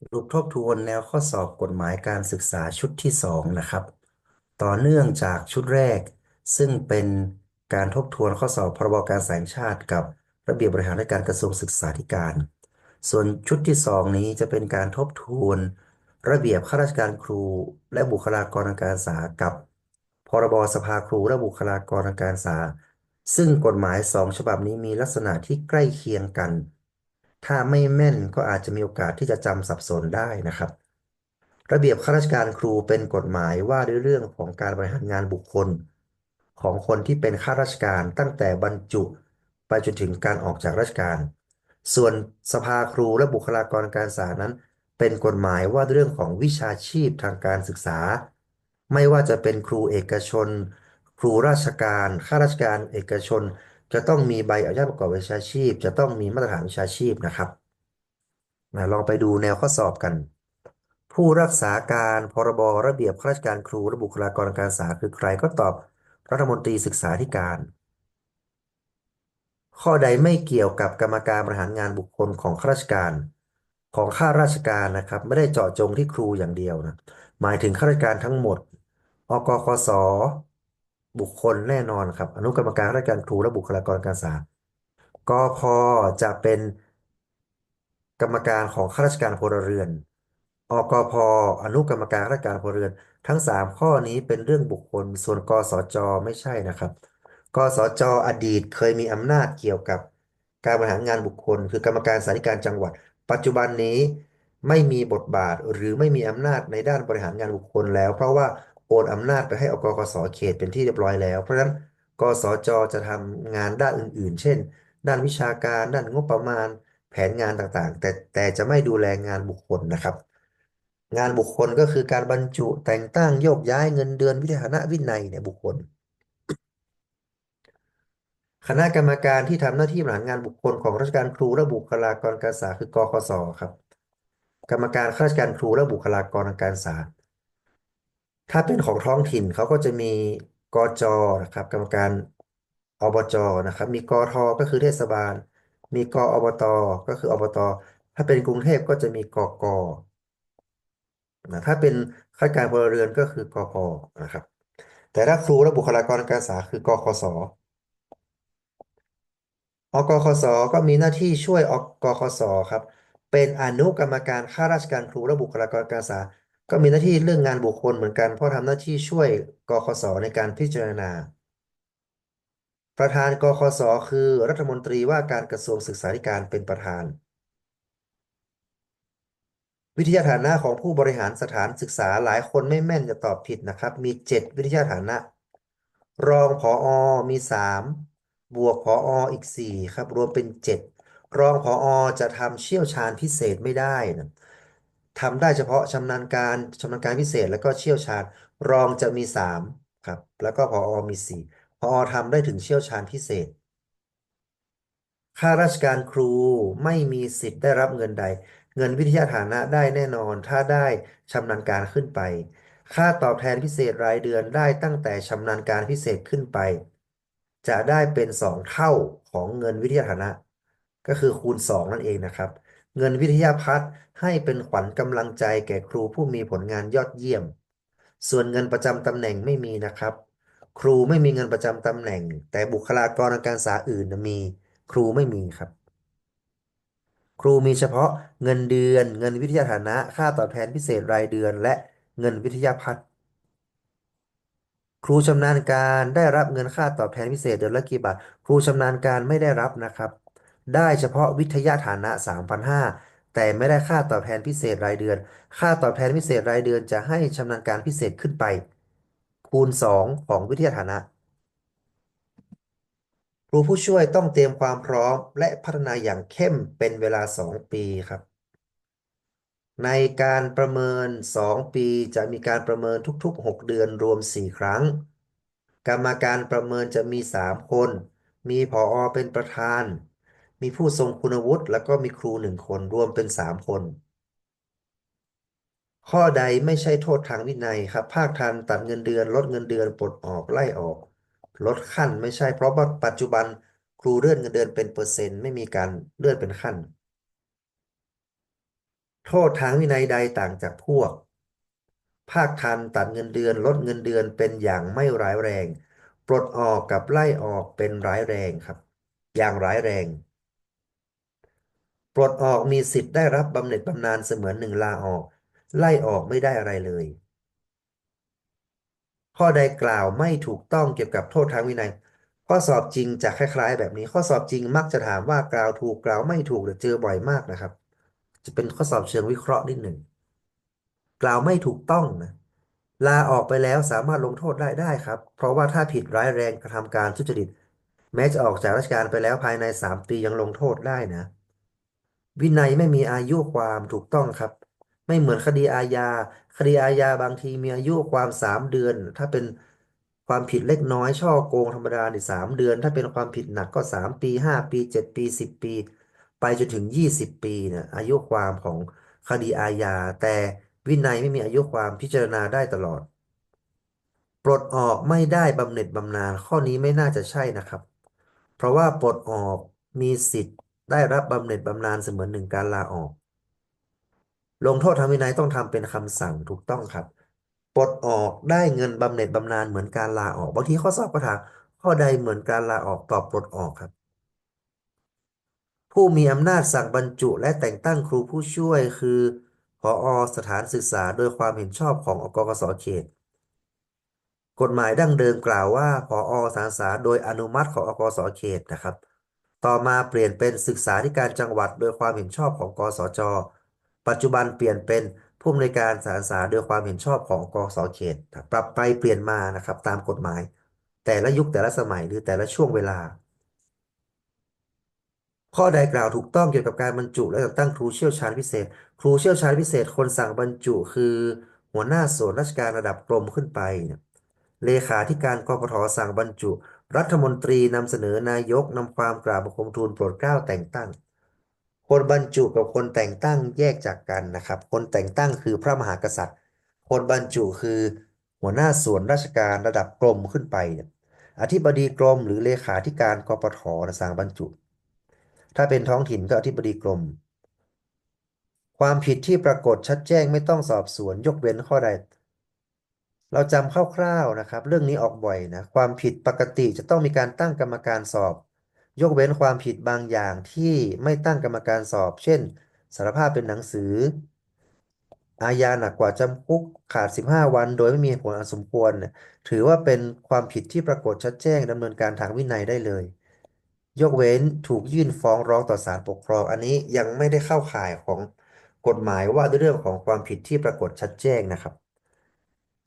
สรุปทบทวนแนวข้อสอบกฎหมายการศึกษาชุดที่สองนะครับ ต่อเนื่องจากชุดแรก ซึ่งเป็นการทบทวนข้อสอบพรบการศึกษาแห่งชาติ กับระเบียบบริหารราชการกระทรวงศึกษาธิการ ส่วนชุดที่สองนี้จะเป็นการทบทวน ระเบียบข้าราชการครู และบุคลากรทางการศึกษากับ พรบสภาครูและบุคลากรทางการศึกษา ซึ่งกฎหมายสองฉบับนี้มีลักษณะที่ใกล้เคียงกัน ถ้าไม่แม่นก็อาจจะมีโอกาสที่จะจำสับสนได้นะครับ ระเบียบข้าราชการครูเป็นกฎหมายว่าด้วยเรื่องของการบริหารงานบุคคล ของคนที่เป็นข้าราชการตั้งแต่บรรจุไปจนถึงการออกจากราชการ ส่วนสภาครูและบุคลากรการศึกษานั้น เป็นกฎหมายว่าด้วยเรื่องของวิชาชีพทางการศึกษา ไม่ว่าจะเป็นครูเอกชน ครูราชการ ข้าราชการเอกชน จะต้องมีใบอนุญาตประกอบวิชาชีพ จะต้องมีมาตรฐานวิชาชีพนะครับนะลองไปดูแนวข้อสอบกัน ผู้รักษาการพรบระเบียบข้าราชการครูและบุคลากรทางการศึกษาคือใครก็ตอบรัฐมนตรีศึกษาธิการ ข้อใดไม่เกี่ยวกับกรรมการบริหารงานบุคคลของข้าราชการของข้าราชการนะครับ ไม่ได้เจาะจงที่ครูอย่างเดียวนะหมายถึงข้าราชการทั้งหมด อกคส บุคคลแน่นอนครับ อนุกรรมการราชการครูและบุคลากรการศึกษากพจะเป็นกรรมการของข้าราชการพลเรือน อกพอนุกรรมการราชการพลเรือน ทั้งสามข้อนี้เป็นเรื่องบุคคล ส่วนกสจไม่ใช่นะครับ กสจอดีตเคยมีอำนาจเกี่ยวกับ การบริหารงานบุคคล คือกรรมการสาธิการจังหวัด ปัจจุบันนี้ไม่มีบทบาทหรือไม่มีอำนาจในด้านบริหารงานบุคคลแล้ว เพราะว่า โอนอำนาจไปให้อกกสเขตเป็นที่เรียบร้อยแล้ว เพราะฉะนั้นกสจจะทำงานด้านอื่น ๆ เช่น ด้านวิชาการ ด้านงบประมาณ แผนงานต่างๆ แต่แต่จะไม่ดูแลงานบุคคลนะครับ งานบุคคลก็คือการบรรจุแต่งตั้งโยกย้ายเงินเดือนวิทยานะวินัยเนี่ยบุคคล คณะกรรมการที่ทำหน้าที่บริหารงานบุคคลของราชการครูและบุคลากรการศึกษาคือกคศครับ กรรมการข้าราชการครูและบุคลากรทางการศึกษา ถ้าเป็นของท้องถิ่นเขาก็จะมีกจนะครับ กรรมการอบจนะครับ มีกทก็คือเทศบาล มีกอบตก็คืออบตถ้าเป็นกรุงเทพก็จะมีกกนะถ้าเป็นข้าราชการพลเรือนก็คือกพนะครับ แต่ถ้าครูและบุคลากรการศึกษาคือกคศอกคสก็มีหน้าที่ช่วยอกคสครับ เป็นอนุกรรมการข้าราชการครูและบุคลากรการศึกษา ก็มีหน้าที่เรื่องงานบุคคลเหมือนกัน เพราะทำหน้าที่ช่วยกคสในการพิจารณา ประธานกคสคือรัฐมนตรีว่าการกระทรวงศึกษาธิการเป็นประธาน วิทยาฐานะของผู้บริหารสถานศึกษาหลายคนไม่แม่นจะตอบผิดนะครับ มีเจ็ดวิทยาฐานะ รองผอมีสามบวกผออีกสี่ครับ รวมเป็นเจ็ดรองผอจะทำเชี่ยวชาญพิเศษไม่ได้นะ ทำได้เฉพาะชำนาญการชำนาญการพิเศษ แล้วก็เชี่ยวชาญ รองจะมีสามครับ แล้วก็ผออมีสี่ผอทำได้ถึงเชี่ยวชาญพิเศษข้าราชการครูไม่มีสิทธิ์ได้รับเงินใด เงินวิทยาฐานะได้แน่นอน ถ้าได้ชำนาญการขึ้นไป ค่าตอบแทนพิเศษรายเดือนได้ตั้งแต่ชำนาญการพิเศษขึ้นไป จะได้เป็นสองเท่าของเงินวิทยาฐานะ ก็คือคูณสองนั่นเองนะครับ เงินวิทยาพัฒน์ให้เป็นขวัญกำลังใจแก่ครูผู้มีผลงานยอดเยี่ยม ส่วนเงินประจำตำแหน่งไม่มีนะครับ ครูไม่มีเงินประจำตำแหน่ง แต่บุคลากรทางการศึกษาอื่นมี ครูไม่มีครับ ครูมีเฉพาะเงินเดือน เงินวิทยาฐานะ ค่าตอบแทนพิเศษรายเดือน และเงินวิทยาพัฒน์ครูชำนาญการได้รับเงินค่าตอบแทนพิเศษเดือนละกี่บาท ครูชำนาญการไม่ได้รับนะครับ ได้เฉพาะวิทยาฐานะ 3,500 แต่ไม่ได้ค่าตอบแทนพิเศษรายเดือน ค่าตอบแทนพิเศษรายเดือนจะให้ชำนาญการพิเศษขึ้นไป คูณ 2 ของวิทยาฐานะครูผู้ช่วยต้องเตรียมความพร้อมและพัฒนาอย่างเข้มเป็นเวลา 2 ปีครับ ในการประเมิน 2 ปีจะมีการประเมินทุกๆ 6 เดือนรวม 4 ครั้ง กรรมการประเมินจะมี 3 คน มีผอเป็นประธาน มีผู้ทรงคุณวุฒิแล้วก็มีครู1คนรวมเป็น3คน ข้อใดไม่ใช่โทษทางวินัยครับ ภาคทันตัดเงินเดือน ลดเงินเดือนปลดออกไล่ออก ลดขั้นไม่ใช่เพราะว่าปัจจุบันครูเลื่อนเงินเดือนเป็นเปอร์เซ็นต์ไม่มีการเลื่อนเป็นขั้น โทษทางวินัยใดต่างจากพวก ภาคทันตัดเงินเดือน ลดเงินเดือนเป็นอย่างไม่ร้ายแรง ปลดออกกับไล่ออกเป็นร้ายแรงครับ อย่างร้ายแรง ปลดออกมีสิทธิ์ได้รับบำเหน็จบำนาญเสมือนหนึ่งลาออก ไล่ออกไม่ได้อะไรเลย ข้อใดกล่าวไม่ถูกต้องเกี่ยวกับโทษทางวินัย ข้อสอบจริงจะคล้าย ๆ แบบนี้ ข้อสอบจริงมักจะถามว่ากล่าวถูกกล่าวไม่ถูกหรือเจอบ่อยมากนะครับ จะเป็นข้อสอบเชิงวิเคราะห์นิดหนึ่งกล่าวไม่ถูกต้องนะลาออกไปแล้วสามารถลงโทษได้ได้ครับ เพราะว่าถ้าผิดร้ายแรงกระทำการทุจริต แม้จะออกจากราชการไปแล้วภายในสามปียังลงโทษได้นะ วินัยไม่มีอายุความถูกต้องครับ ไม่เหมือนคดีอาญา คดีอาญาบางทีมีอายุความสามเดือน ถ้าเป็นความผิดเล็กน้อยช่อโกงธรรมดาเนี่ยสามเดือน ถ้าเป็นความผิดหนักก็สามปีห้าปีเจ็ดปีสิบปี ไปจนถึงยี่สิบปีเนี่ยอายุความของคดีอาญา แต่วินัยไม่มีอายุความพิจารณาได้ตลอด ปลดออกไม่ได้บำเหน็จบำนาญข้อนี้ไม่น่าจะใช่นะครับ เพราะว่าปลดออกมีสิทธิ์ ได้รับบำเหน็จบำนาญเสมือนหนึ่งการลาออก ลงโทษทางวินัยต้องทำเป็นคำสั่งถูกต้องครับปลดออกได้เงินบำเหน็จบำนาญเหมือนการลาออกบางทีข้อสอบก็ถามข้อใดเหมือนการลาออกตอบปลดออกครับ ผู้มีอำนาจสั่งบรรจุและแต่งตั้งครูผู้ช่วยคือผอสถานศึกษาโดยความเห็นชอบของอกกสเขต กฎหมายดั้งเดิมกล่าวว่าผอสถานศึกษาโดยอนุมัติของอกสเขตนะครับ ต่อมาเปลี่ยนเป็นศึกษาธิการจังหวัดโดยความเห็นชอบของกสจ ปัจจุบันเปลี่ยนเป็นผู้อำนวยการสานศึกษาโดยความเห็นชอบของกสเขต ปรับไปเปลี่ยนมานะครับตามกฎหมาย แต่ละยุคแต่ละสมัยหรือแต่ละช่วงเวลา ข้อใดกล่าวถูกต้องเกี่ยวกับการบรรจุ และแต่งตั้งครูเชี่ยวชาญพิเศษ ครูเชี่ยวชาญพิเศษคนสั่งบรรจุ คือ หัวหน้าส่วนราชการระดับกรมขึ้นไปเนี่ยเลขาธิการกกทสั่งบรรจุ รัฐมนตรีนำเสนอนายกนำความกราบบังคมทูลโปรดเกล้าแต่งตั้ง คนบรรจุกับคนแต่งตั้งแยกจากกันนะครับ คนแต่งตั้งคือพระมหากษัตริย์ คนบรรจุคือหัวหน้าส่วนราชการระดับกรมขึ้นไปเนี่ยอธิบดีกรมหรือเลขาธิการกปทสั่งบรรจุ ถ้าเป็นท้องถิ่นก็อธิบดีกรม ความผิดที่ปรากฏชัดแจ้งไม่ต้องสอบสวนยกเว้นข้อใด เราจำคร่าวๆนะครับ เรื่องนี้ออกบ่อยนะความผิดปกติจะต้องมีการตั้งกรรมการสอบ ยกเว้นความผิดบางอย่างที่ไม่ตั้งกรรมการสอบ เช่น สารภาพเป็นหนังสือ อาญาหนักกว่าจำคุกขาด 15 วัน โดยไม่มีผลอันสมควร ถือว่าเป็นความผิดที่ปรากฏชัดแจ้งดำเนินการทางวินัยได้เลย ยกเว้นถูกยื่นฟ้องร้องต่อศาลปกครอง อันนี้ยังไม่ได้เข้าข่ายของกฎหมายว่าด้วยเรื่องของความผิดที่ปรากฏชัดแจ้งนะครับ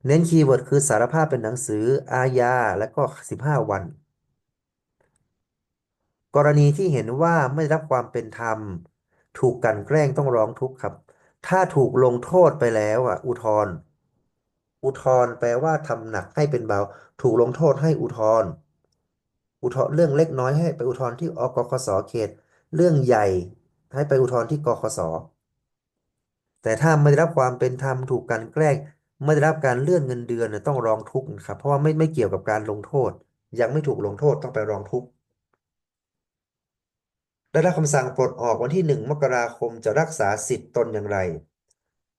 เน้นคีย์เวิร์ดคือสารภาพเป็นหนังสืออาญาและก็ 15 วัน กรณีที่เห็นว่าไม่ได้รับความเป็นธรรม ถูกกลั่นแกล้งต้องร้องทุกข์ครับ ถ้าถูกลงโทษไปแล้วอะ อุทธรณ์อุทธรณ์แปลว่าทำหนักให้เป็นเบา ถูกลงโทษให้อุทธรณ์อุทธรณ์เรื่องเล็กน้อยให้ไปอุทธรณ์ที่อกคสเขต เรื่องใหญ่ให้ไปอุทธรณ์ที่กคสแต่ถ้าไม่ได้รับความเป็นธรรมถูกกลั่นแกล้ง ไม่ได้รับการเลื่อนเงินเดือนเนี่ยต้องร้องทุกข์นะครับ เพราะว่าไม่ไม่เกี่ยวกับการลงโทษ ยังไม่ถูกลงโทษต้องไปร้องทุกข์ได้รับคำสั่งปลดออกวันที่หนึ่งมกราคมจะรักษาสิทธิ์ตนอย่างไร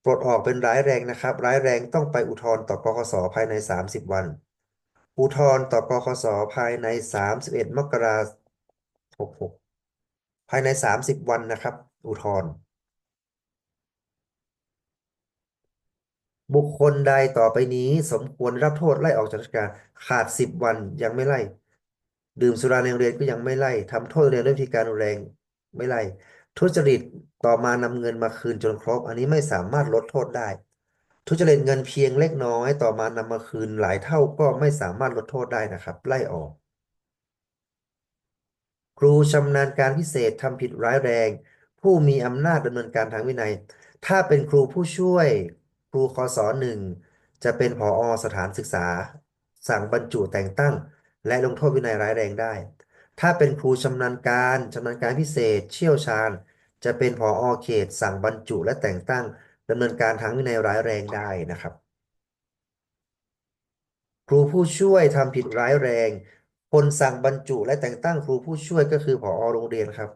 ปลดออกเป็นร้ายแรงนะครับ ร้ายแรงต้องไปอุทธรณ์ต่อกคสภายใน 30 วัน อุทธรณ์ต่อกคสภายใน 31 มกราคม66ภายใน 30 วันนะครับ อุทธรณ์ บุคคลใดต่อไปนี้สมควรรับโทษไล่ออกจากราชการขาด10วันยังไม่ไล่ ดื่มสุราในโรงเรียนก็ยังไม่ไล่ทำโทษเรียนด้วยวิธีการรุนแรงไม่ไล่ ทุจริตต่อมานำเงินมาคืนจนครบ อันนี้ไม่สามารถลดโทษได้ ทุจริตเงินเพียงเล็กน้อยต่อมานำมาคืนหลายเท่าก็ไม่สามารถลดโทษได้นะครับ ไล่ออก ครูชำนาญการพิเศษทำผิดร้ายแรง ผู้มีอำนาจดำเนินการทางวินัย ถ้าเป็นครูผู้ช่วย ครูคศหนึ่งจะเป็นผอสถานศึกษา สั่งบรรจุแต่งตั้ง และลงโทษวินัยร้ายแรงได้ ถ้าเป็นครูชำนาญการชำนาญการพิเศษ เชี่ยวชาญ จะเป็นผอเขต สั่งบรรจุและแต่งตั้งดำเนินการทางวินัยร้ายแรงได้นะครับ ครูผู้ช่วยทำผิดร้ายแรง คนสั่งบรรจุและแต่งตั้งครูผู้ช่วยก็คือผอโรงเรียนครับ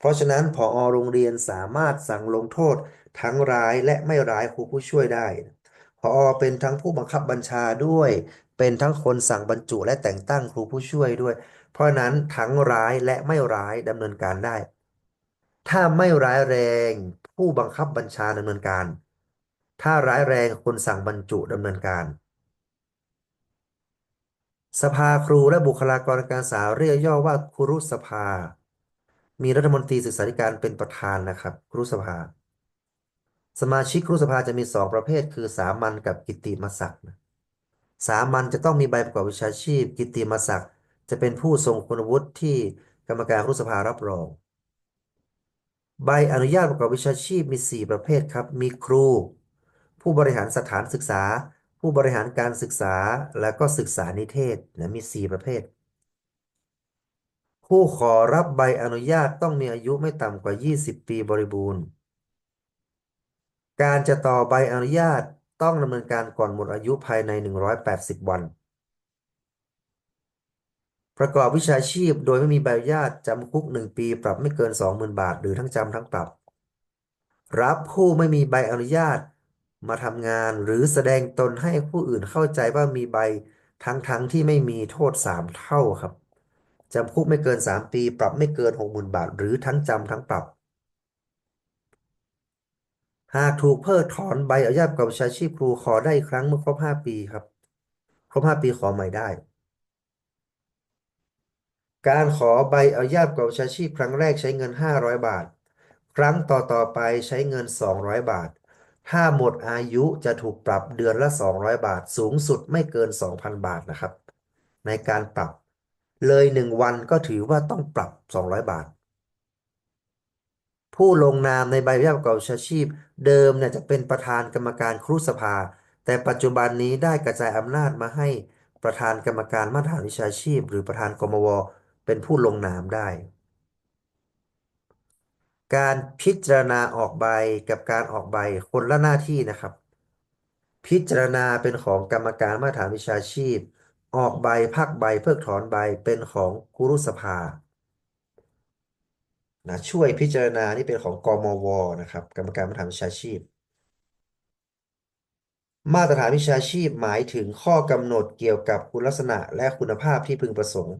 เพราะฉะนั้นผอโรงเรียนสามารถสั่งลงโทษทั้งร้ายและไม่ร้ายครูผู้ช่วยได้ผอเป็นทั้งผู้บังคับบัญชาด้วย เป็นทั้งคนสั่งบรรจุและแต่งตั้งครูผู้ช่วยด้วย เพราะนั้นทั้งร้ายและไม่ร้ายดำเนินการได้ ถ้าไม่ร้ายแรงผู้บังคับบัญชาดำเนินการ ถ้าร้ายแรงคนสั่งบรรจุดำเนินการสภาครูและบุคลากรการศึกษาเรียกย่อว่าครุสภา มีรัฐมนตรีศึกษาธิการเป็นประธานนะครับครุสภา สมาชิกครุสภาจะมีสองประเภท คือสามัญกับกิตติมศักดิ์สามัญจะต้องมีใบประกอบวิชาชีพ กิตติมศักดิ์จะเป็นผู้ทรงคุณวุฒิที่กรรมการครุสภารับรอง ใบอนุญาตประกอบวิชาชีพมี 4 ประเภทครับ มีครู ผู้บริหารสถานศึกษา ผู้บริหารการศึกษา และก็ศึกษานิเทศนะมี 4 ประเภท ผู้ขอรับใบอนุญาตต้องมีอายุไม่ต่ำกว่า 20 ปีบริบูรณ์ การจะต่อใบอนุญาตต้องดำเนินการก่อนหมดอายุภายใน 180 วัน ประกอบวิชาชีพโดยไม่มีใบอนุญาตจำคุก 1 ปีปรับไม่เกิน 20,000 บาท หรือทั้งจำทั้งปรับ รับผู้ไม่มีใบอนุญาตมาทำงานหรือแสดงตนให้ผู้อื่นเข้าใจว่ามีใบทั้งทั้งที่ไม่มีโทษ 3 เท่าครับ จำคุกไม่เกิน 3 ปี ปรับไม่เกิน 60,000 บาท หรือทั้งจำทั้งปรับ หากถูกเพิกถอนใบอนุญาตประกอบวิชาชีพครูขอได้อีกครั้งเมื่อครบ 5 ปีครับ ครบ 5 ปีขอใหม่ได้ การขอใบอนุญาตประกอบวิชาชีพครั้งแรกใช้เงิน 500 บาท ครั้งต่อต่อไปใช้เงิน 200 บาท ถ้าหมดอายุจะถูกปรับเดือนละ 200 บาท สูงสุดไม่เกิน 2,000 บาทนะครับ ในการปรับ เลย1วันก็ถือว่าต้องปรับ200บาท ผู้ลงนามในใบอนุญาตประกอบวิชาชีพ เดิมเนี่ยจะเป็นประธานกรรมการครุสภา แต่ปัจจุบันนี้ได้กระจายอำนาจมาให้ประธานกรรมการมาตรฐานวิชาชีพ หรือประธานกมวเป็นผู้ลงนามได้ การพิจารณาออกใบกับการออกใบคนละหน้าที่นะครับ พิจารณาเป็นของกรรมการมาตรฐานวิชาชีพ ออกใบพักใบเพิกถอนใบเป็นของครุสภานะช่วยพิจารณานี่เป็นของกมวนะครับ กรรมการมาตรฐานวิชาชีพ มาตรฐานวิชาชีพหมายถึงข้อกำหนดเกี่ยวกับคุณลักษณะและคุณภาพที่พึงประสงค์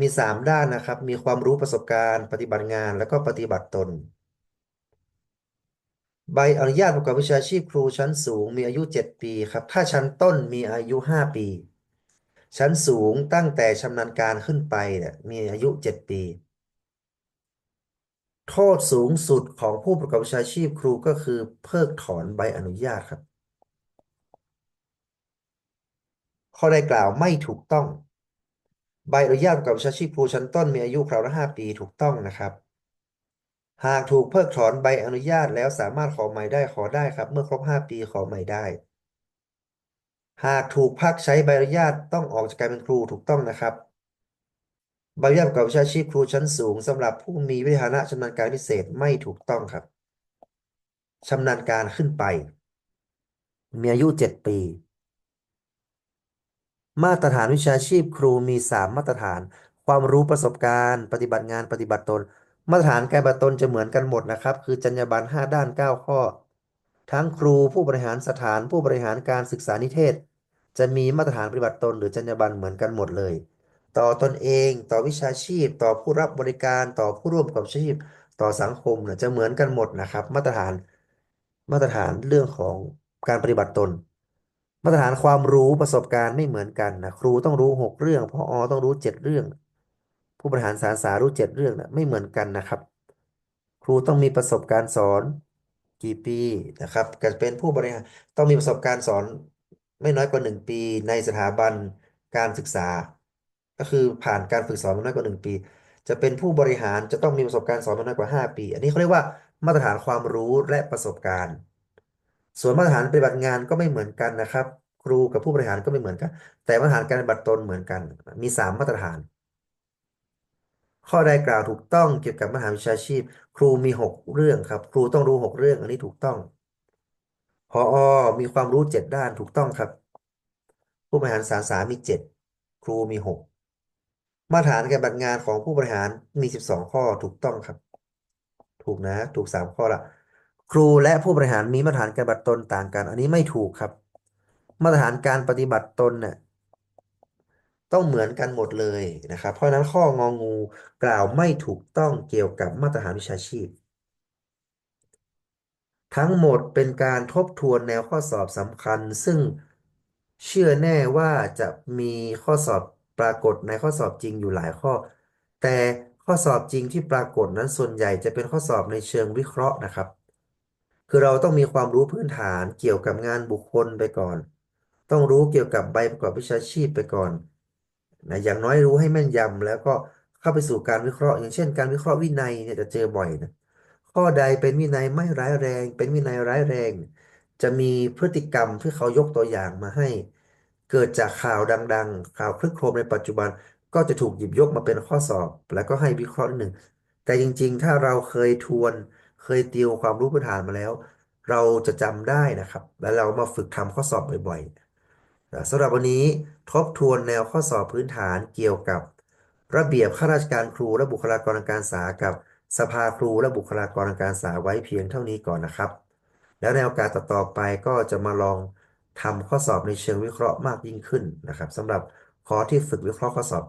มี 3 ด้านนะครับ มีความรู้ประสบการณ์ ปฏิบัติงานแล้วก็ปฏิบัติตน ใบอนุญาตประกอบวิชาชีพครูชั้นสูง มีอายุ 7 ปีครับ ถ้าชั้นต้นมีอายุ 5 ปี ชั้นสูงตั้งแต่ชำนาญการขึ้นไปเนี่ยมีอายุ7ปี โทษสูงสุดของผู้ประกอบวิชาชีพครูก็คือเพิกถอนใบอนุญาตครับ ข้อใดกล่าวไม่ถูกต้อง ใบอนุญาตประกอบวิชาชีพครูชั้นต้นมีอายุคราวละ5ปีถูกต้องนะครับ หากถูกเพิกถอนใบอนุญาตแล้วสามารถขอใหม่ได้ขอได้ครับ เมื่อครบ5ปีขอใหม่ได้ หากถูกพักใช้ใบอนุญาตต้องออกจากการเป็นครูถูกต้องนะครับ ใบอนุญาตประกอบวิชาชีพครูชั้นสูงสำหรับผู้มีวิทยานะชำนาญการพิเศษไม่ถูกต้องครับชำนาญการขึ้นไป มีอายุ7ปี มาตรฐานวิชาชีพครูมี3มมาตรฐาน ความรู้ประสบการณ์ ปฏิบัติงานปฏิบัติตน มาตรฐานการปฏิบัติตนจะเหมือนกันหมดนะครับ คือจรรยาบรรณ5ด้าน9ข้อ ทั้งครูผู้บริหารสถานผู้บริหารการศึกษานิเทศ จะมีมาตรฐานปฏิบัติตนหรือจรรยาบรรณเหมือนกันหมดเลย ต่อตนเอง ต่อวิชาชีพ ต่อผู้รับบริการต่อผู้ร่วมประกอบชีพ ต่อสังคมเนี่ยจะเหมือนกันหมดนะครับ มาตรฐานมาตรฐานเรื่องของการปฏิบัติตน มาตรฐานความรู้ประสบการณ์ไม่เหมือนกันนะครูต้องรู้หกเรื่องพออต้องรู้เจ็ดเรื่อง ผู้บริหารสารสารู้เจ็ดเรื่องนะไม่เหมือนกันนะครับ ครูต้องมีประสบการณ์สอน กี่ปีนะครับก็เป็นผู้บริหารต้องมีประสบการณ์สอนไม่น้อยกว่าหนึ่งปีในสถาบันการศึกษา ก็คือผ่านการฝึกสอนไม่น้อยกว่าหนึ่งปี จะเป็นผู้บริหารจะต้องมีประสบการณ์สอนไม่น้อยกว่าห้าปี อันนี้เขาเรียกว่ามาตรฐานความรู้และประสบการณ์ ส่วนมาตรฐานปฏิบัติงานก็ไม่เหมือนกันนะครับ ครูกับผู้บริหารก็ไม่เหมือนกัน แต่มาตรฐานการปฏิบัติตนเหมือนกัน มีสามมาตรฐาน ข้อใดกล่าวถูกต้องเกี่ยวกับมหาวิชาชีพ ครูมีหกเรื่องครับ ครูต้องรู้หกเรื่อง อันนี้ถูกต้องพอมีความรู้เจ็ดด้านถูกต้องครับ ผู้บริหารสารสามีเจ็ดครูมีหกมาตรฐานการปฏิบัติงานของผู้บริหารมีสิบสองข้อถูกต้องครับ ถูกนะ ถูกสามข้อละครูและผู้บริหารมีมาตรฐานการปฏิบัติตนต่างกัน อันนี้ไม่ถูกครับ มาตรฐานการปฏิบัติตนเนี่ย ต้องเหมือนกันหมดเลยนะครับ เพราะนั้นข้ององูกล่าวไม่ถูกต้องเกี่ยวกับมาตรฐานวิชาชีพ ทั้งหมดเป็นการทบทวนแนวข้อสอบสำคัญ ซึ่งเชื่อแน่ว่าจะมีข้อสอบปรากฏในข้อสอบจริงอยู่หลายข้อ แต่ข้อสอบจริงที่ปรากฏนั้นส่วนใหญ่จะเป็นข้อสอบในเชิงวิเคราะห์นะครับ คือเราต้องมีความรู้พื้นฐานเกี่ยวกับงานบุคคลไปก่อน ต้องรู้เกี่ยวกับใบประกอบวิชาชีพไปก่อน นะอย่างน้อยรู้ให้แม่นยำแล้วก็เข้าไปสู่การวิเคราะห์ อย่างเช่น การวิเคราะห์วินัยเนี่ยจะเจอบ่อยนะข้อใดเป็นวินัยไม่ร้ายแรง เป็นวินัยร้ายแรง จะมีพฤติกรรมที่เขายกตัวอย่างมาให้ เกิดจากข่าวดัง ๆ ข่าวคลึกโครมในปัจจุบัน ก็จะถูกหยิบยกมาเป็นข้อสอบ แล้วก็ให้วิเคราะห์นิดหนึ่งแต่จริง ๆ ถ้าเราเคยทวน เคยติวความรู้พื้นฐานมาแล้ว เราจะจำได้นะครับ แล้วเรามาฝึกทำข้อสอบบ่อยๆ สำหรับวันนี้ทบทวนแนวข้อสอบพื้นฐานเกี่ยวกับ ระเบียบข้าราชการครูและบุคลากรทางการศึกษากับสภาครูและบุคลากรทางการศึกษาไว้เพียงเท่านี้ก่อนนะครับ แล้วในโอกาสต่อๆไปก็จะมาลองทำข้อสอบในเชิงวิเคราะห์มากยิ่งขึ้นนะครับสำหรับคอร์สที่ฝึกวิเคราะห์ข้อสอบ